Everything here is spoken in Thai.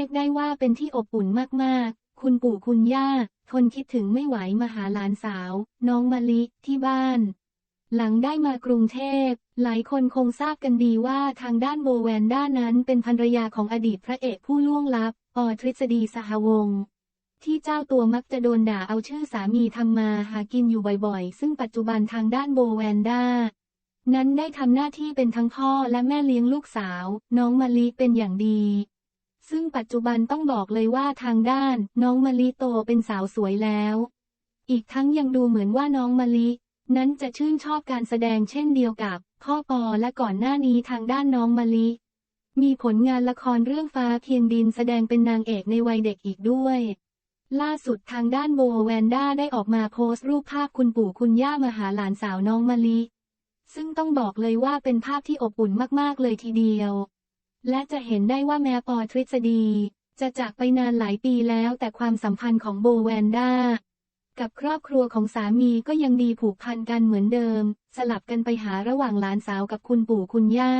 รียกได้ว่าเป็นที่อบอุ่นมากๆ คุณปู่คุณย่า ทนคิดถึงไม่ไหวมาหาหลานสาว น้องมะลิที่บ้าน หลังได้มากรุงเทพ หลายคนคงทราบกันดีว่าทางด้านโบแวนด้านั้นเป็นภรรยาของอดีตพระเอกผู้ล่วงลับปอทฤษฎีสหวงศ์ที่เจ้าตัวมักจะโดนด่าเอาชื่อสามีทำมาหากินอยู่บ่อยๆ ซึ่งปัจจุบันทางด้านโบแวนด้า นั้นได้ทำหน้าที่เป็นทั้งพ่อและแม่เลี้ยงลูกสาว น้องมะลิเป็นอย่างดี ซึ่งปัจจุบันต้องบอกเลยว่าทางด้าน น้องมะลิโตเป็นสาวสวยแล้ว อีกทั้งยังดูเหมือนว่าน้องมะลิ นั้นจะชื่นชอบการแสดงเช่นเดียวกับพ่อปอและก่อนหน้านี้ทางด้านน้องมะลิ มีผลงานละครเรื่องฟ้าเพียงดินแสดงเป็นนางเอกในวัยเด็กอีกด้วย ล่าสุดทางด้านโบแวนด้าได้ออกมาโพสต์รูปภาพคุณปู่คุณย่ามาหาหลานสาวน้องมะลิ ซึ่งต้องบอกเลยว่าเป็นภาพที่อบอุ่นมากๆเลยทีเดียว และจะเห็นได้ว่าแม้ปอทฤษฎี จะจากไปนานหลายปีแล้วแต่ความสัมพันธ์ของโบแวนด้า กับครอบครัวของสามีก็ยังดีผูกพันกันเหมือนเดิม สลับกันไปหาระหว่างหลานสาวกับคุณปู่คุณย่า